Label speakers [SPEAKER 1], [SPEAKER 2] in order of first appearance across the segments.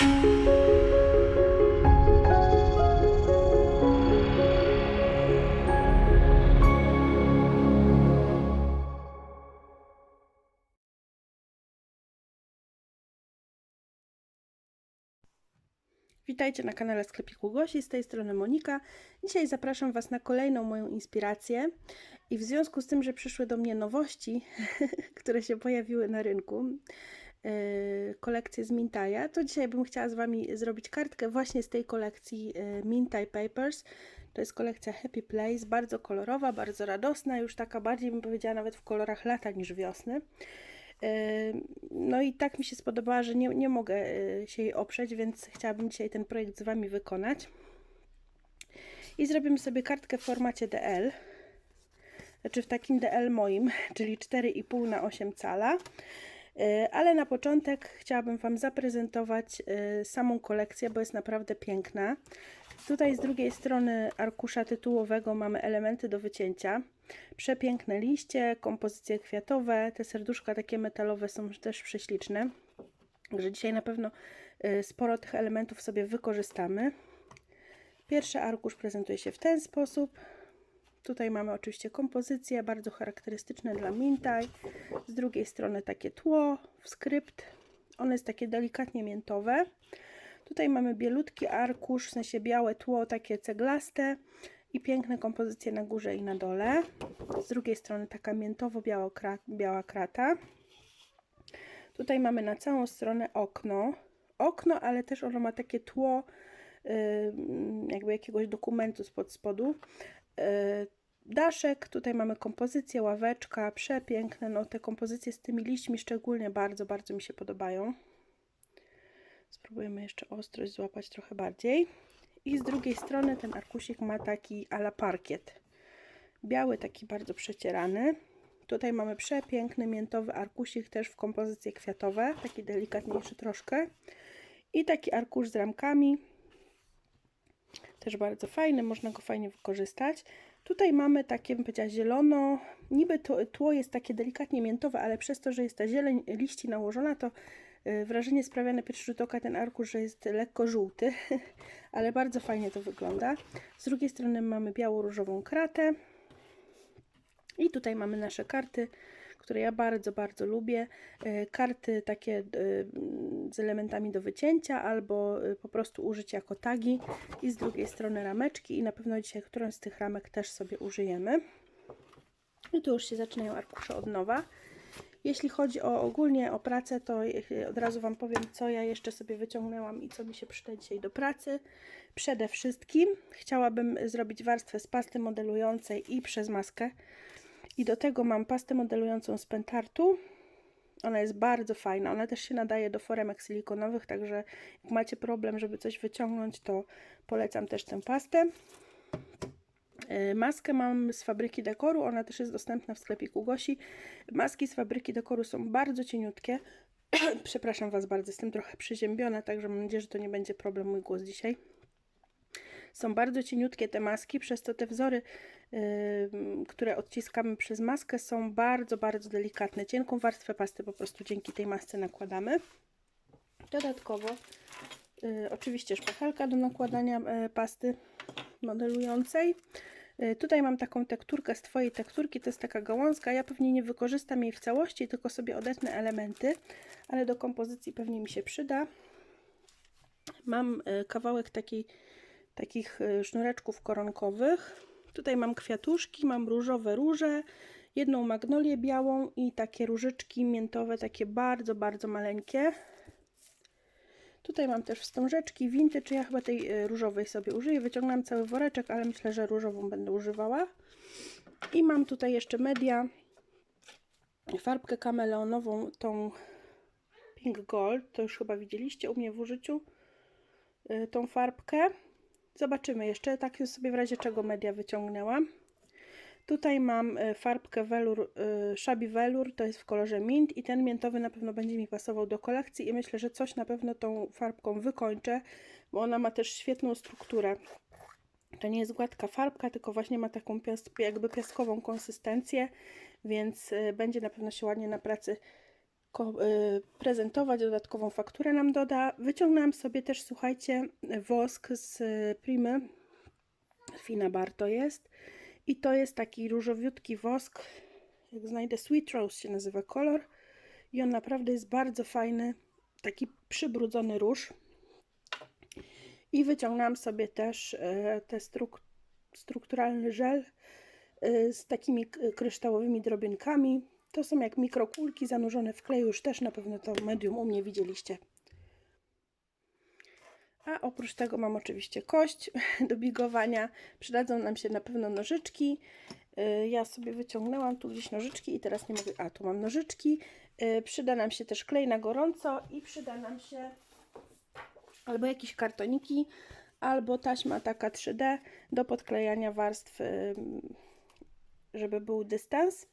[SPEAKER 1] Witajcie na kanale Sklepiku Gosi, z tej strony Monika. Dzisiaj zapraszam Was na kolejną moją inspirację i w związku z tym, że przyszły do mnie nowości, które się pojawiły na rynku, yy, kolekcje z Mintaja, to dzisiaj bym chciała z Wami zrobić kartkę właśnie z tej kolekcji yy, Mintaj Papers. To jest kolekcja Happy Place, bardzo kolorowa, bardzo radosna, już taka bardziej bym powiedziała nawet w kolorach lata niż wiosny. No i tak mi się spodobała, że nie, nie mogę y, się jej oprzeć, więc chciałabym dzisiaj ten projekt z Wami wykonać. I zrobimy sobie kartkę w formacie DL, znaczy w takim DL moim, czyli 4,5 na 8 cala. Y, ale na początek chciałabym Wam zaprezentować y, samą kolekcję, bo jest naprawdę piękna. Tutaj z drugiej strony arkusza tytułowego mamy elementy do wycięcia. Przepiękne liście, kompozycje kwiatowe, te serduszka takie metalowe są też prześliczne. Także dzisiaj na pewno y, sporo tych elementów sobie wykorzystamy. Pierwszy arkusz prezentuje się w ten sposób. Tutaj mamy oczywiście kompozycje bardzo charakterystyczne dla Mintaj. Z drugiej strony takie tło w skrypt. One jest takie delikatnie miętowe. Tutaj mamy bielutki arkusz, w sensie białe tło, takie ceglaste i piękne kompozycje na górze i na dole. Z drugiej strony taka miętowo-biała krata. Tutaj mamy na całą stronę okno. Okno, ale też ono ma takie tło jakby jakiegoś dokumentu spod spodu. Y, daszek, tutaj mamy kompozycję, ławeczka, przepiękne. No te kompozycje z tymi liśćmi szczególnie bardzo, bardzo mi się podobają. Spróbujemy jeszcze ostrość złapać trochę bardziej. I z drugiej strony ten arkusik ma taki ala parkiet. Biały, taki bardzo przecierany. Tutaj mamy przepiękny miętowy arkusik też w kompozycje kwiatowe, taki delikatniejszy troszkę. I taki arkusz z ramkami. Też bardzo fajny, można go fajnie wykorzystać. Tutaj mamy takie, bym powiedziała, zielono. Niby to, tło jest takie delikatnie miętowe, ale przez to, że jest ta zieleń liści nałożona, to Y, wrażenie sprawia na pierwszy rzut oka ten arkusz, że jest lekko żółty, ale bardzo fajnie to wygląda. Z drugiej strony mamy biało-różową kratę. I tutaj mamy nasze karty, które ja bardzo, bardzo lubię. Y, karty takie y, z elementami do wycięcia albo po prostu użyć jako tagi. I z drugiej strony rameczki i na pewno dzisiaj którąś z tych ramek też sobie użyjemy. I tu już się zaczynają arkusze od nowa. Jeśli chodzi o ogólnie o pracę, to od razu Wam powiem, co ja jeszcze sobie wyciągnęłam i co mi się przyda dzisiaj do pracy. Przede wszystkim chciałabym zrobić warstwę z pasty modelującej i przez maskę. I do tego mam pastę modelującą z Pentartu. Ona jest bardzo fajna, ona też się nadaje do foremek silikonowych, także jak macie problem, żeby coś wyciągnąć, to polecam też tę pastę. E, maskę mam z fabryki dekoru, ona też jest dostępna w sklepiku Gosi. Maski z fabryki dekoru są bardzo cieniutkie. Przepraszam Was bardzo, jestem trochę przyziębiona, także mam nadzieję, że to nie będzie problem mój głos dzisiaj. Są bardzo cieniutkie te maski, przez to te wzory, yy, które odciskamy przez maskę są bardzo, bardzo delikatne. Cienką warstwę pasty po prostu dzięki tej masce nakładamy. Dodatkowo yy, oczywiście szpachelka do nakładania yy, pasty modelującej. E, tutaj mam taką tekturkę z Twojej tekturki, to jest taka gałązka. Ja pewnie nie wykorzystam jej w całości, tylko sobie odetnę elementy, ale do kompozycji pewnie mi się przyda. Mam e, kawałek taki, takich e, sznureczków koronkowych. Tutaj mam kwiatuszki, mam różowe róże, jedną magnolię białą i takie różyczki miętowe, takie bardzo, bardzo maleńkie. Tutaj mam też wstążeczki vintage, ja chyba tej e, różowej sobie użyję. Wyciągnąłem cały woreczek, ale myślę, że różową będę używała. I mam tutaj jeszcze media, farbkę kameleonową, tą Pink Gold, to już chyba widzieliście u mnie w użyciu, e, tą farbkę. Zobaczymy jeszcze, tak sobie w razie czego media wyciągnęłam. Tutaj mam e, farbkę Velour, e, Shabby Velour, to jest w kolorze mint i ten miętowy na pewno będzie mi pasował do kolekcji i myślę, że coś na pewno tą farbką wykończę, bo ona ma też świetną strukturę. To nie jest gładka farbka, tylko właśnie ma taką jakby piaskową konsystencję, więc e, będzie na pewno się ładnie na pracy prezentować, dodatkową fakturę nam doda. Wyciągnęłam sobie też, słuchajcie, wosk z y, Primy. Fina Bar to jest. I to jest taki różowiutki wosk. Jak znajdę, Sweet Rose się nazywa kolor. I on naprawdę jest bardzo fajny. Taki przybrudzony róż. I wyciągnęłam sobie też e, te struk strukturalny żel z takimi kryształowymi drobinkami. To są jak mikrokulki zanurzone w kleju. Już też na pewno to medium u mnie widzieliście. A oprócz tego mam oczywiście kość do bigowania. Przydadzą nam się na pewno nożyczki. Y, Ja sobie wyciągnęłam tu gdzieś nożyczki i teraz nie mogę. A, tu mam nożyczki. Y, Przyda nam się też klej na gorąco i przyda nam się albo jakieś kartoniki, albo taśma taka 3D do podklejania warstw, żeby był dystans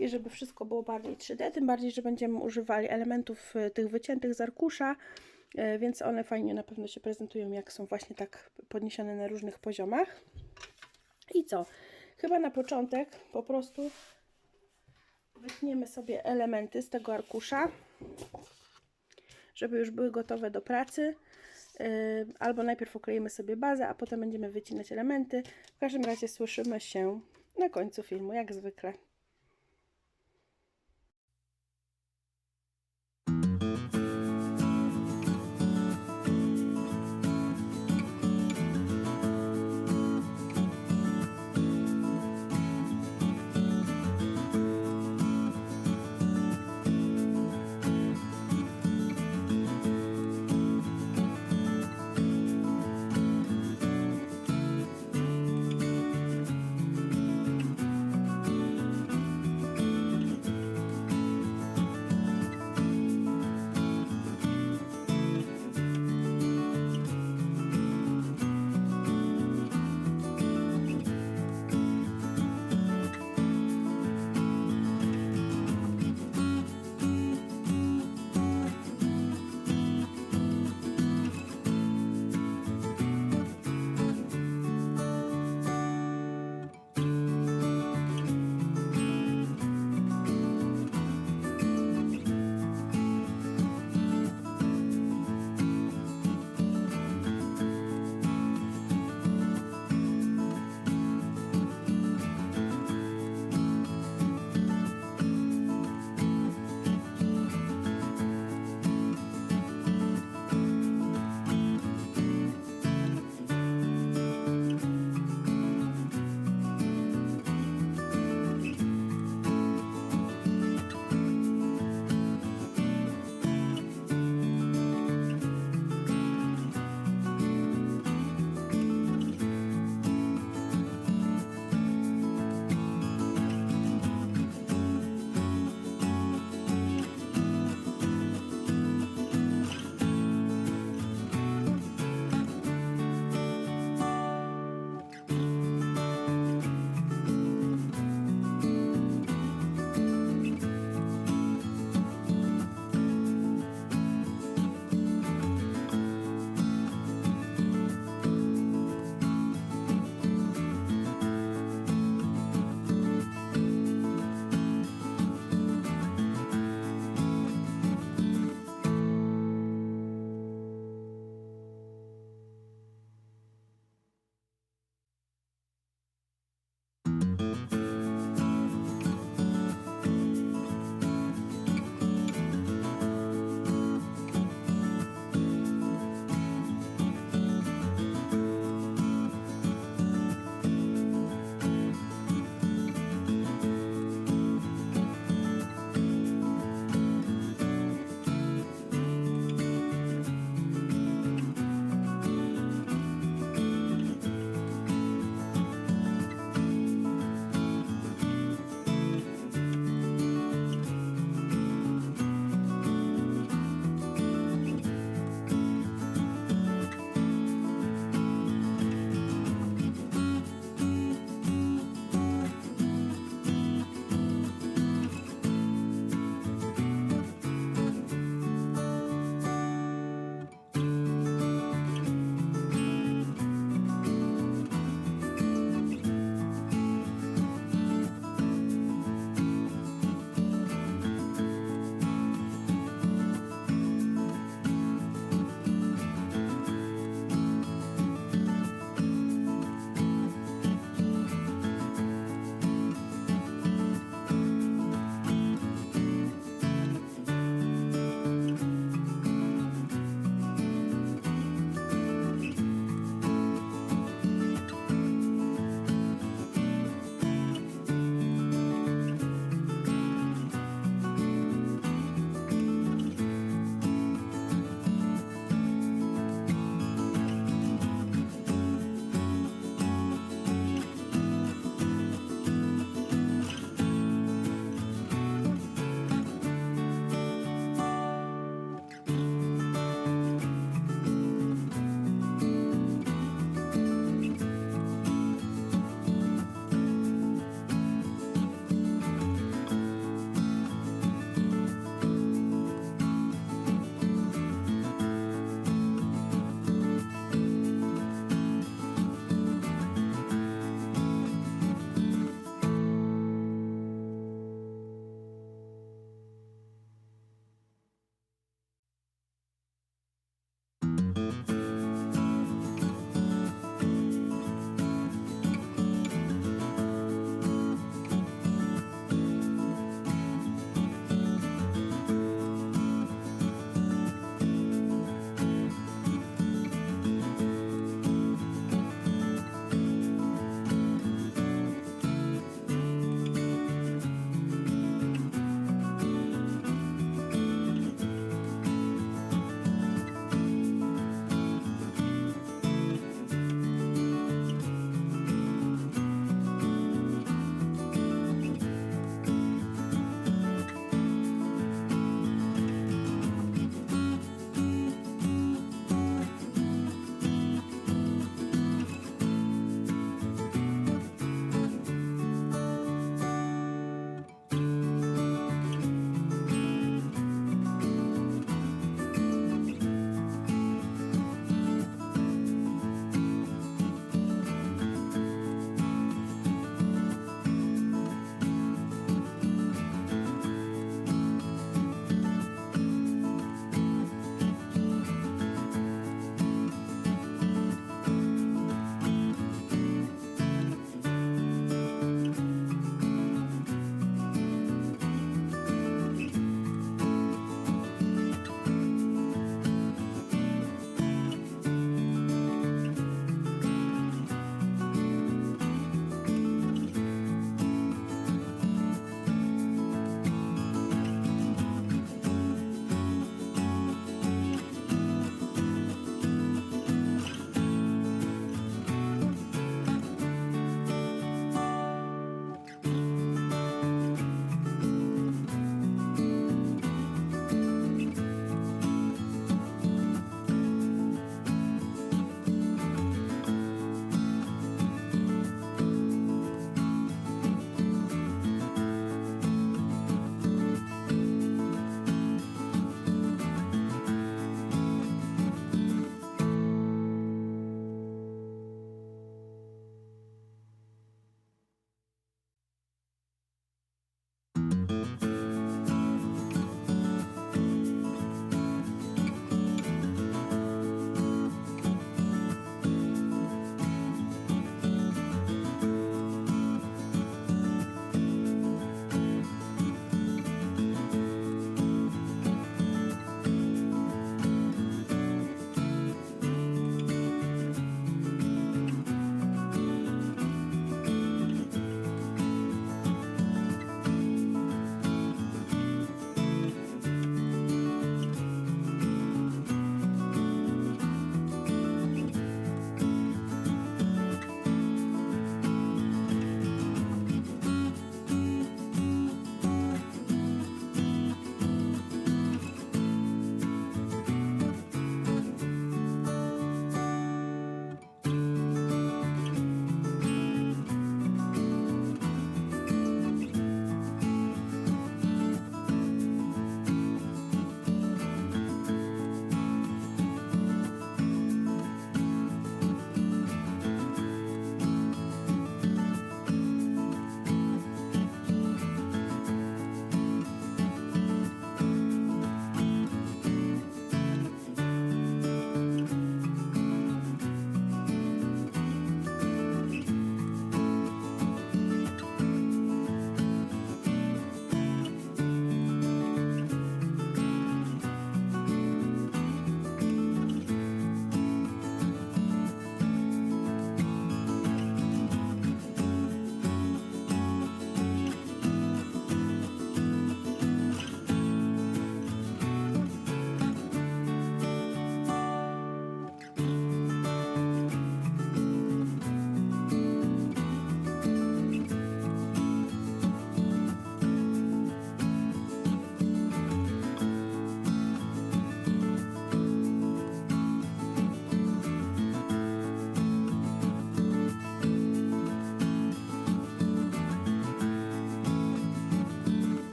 [SPEAKER 1] i żeby wszystko było bardziej 3D, tym bardziej, że będziemy używali elementów y, tych wyciętych z arkusza, y, więc one fajnie na pewno się prezentują, jak są właśnie tak podniesione na różnych poziomach. I co? Chyba na początek po prostu wytniemy sobie elementy z tego arkusza, żeby już były gotowe do pracy. Yy, Albo najpierw okleimy sobie bazę, a potem będziemy wycinać elementy. W każdym razie słyszymy się na końcu filmu, jak zwykle.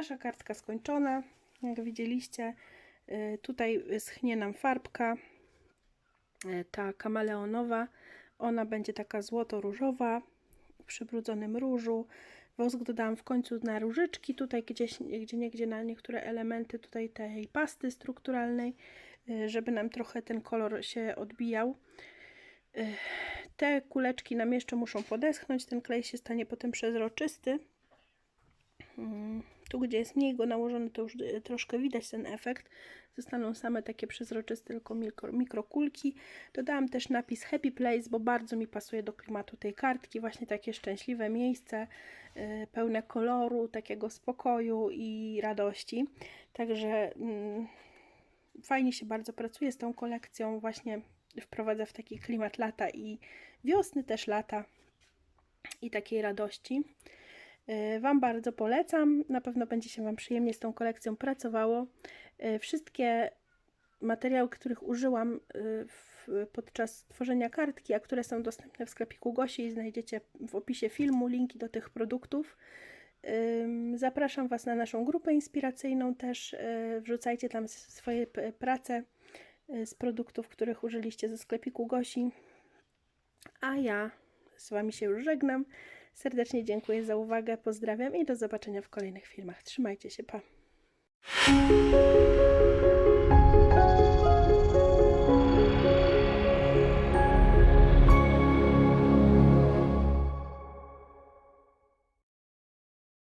[SPEAKER 1] Nasza kartka skończona. Jak widzieliście, y, tutaj schnie nam farbka, y, ta kameleonowa. Ona będzie taka złoto-różowa, przybrudzonym różu. Wosk dodałam w końcu na różyczki, tutaj gdzieś, gdzie niegdzie na niektóre elementy tutaj tej pasty strukturalnej, y, żeby nam trochę ten kolor się odbijał. Te kuleczki nam jeszcze muszą podeschnąć, ten klej się stanie potem przezroczysty. Tu, gdzie jest mniej go nałożony, to już y, troszkę widać ten efekt. Zostaną same takie przezroczyste, tylko mikro, mikrokulki. Dodałam też napis Happy Place, bo bardzo mi pasuje do klimatu tej kartki. Właśnie takie szczęśliwe miejsce, y, pełne koloru, takiego spokoju i radości. Także mm, fajnie się bardzo pracuje z tą kolekcją. Właśnie wprowadza w taki klimat lata i wiosny, też lata i takiej radości. Y, Wam bardzo polecam. Na pewno będzie się Wam przyjemnie z tą kolekcją pracowało. Y, Wszystkie materiały, których użyłam y, w, podczas tworzenia kartki, a które są dostępne w sklepiku Gosi, znajdziecie w opisie filmu linki do tych produktów. Zapraszam Was na naszą grupę inspiracyjną też. Wrzucajcie tam swoje prace z produktów, których użyliście ze sklepiku Gosi. A ja z Wami się już żegnam. Serdecznie dziękuję za uwagę, pozdrawiam i do zobaczenia w kolejnych filmach. Trzymajcie się, pa!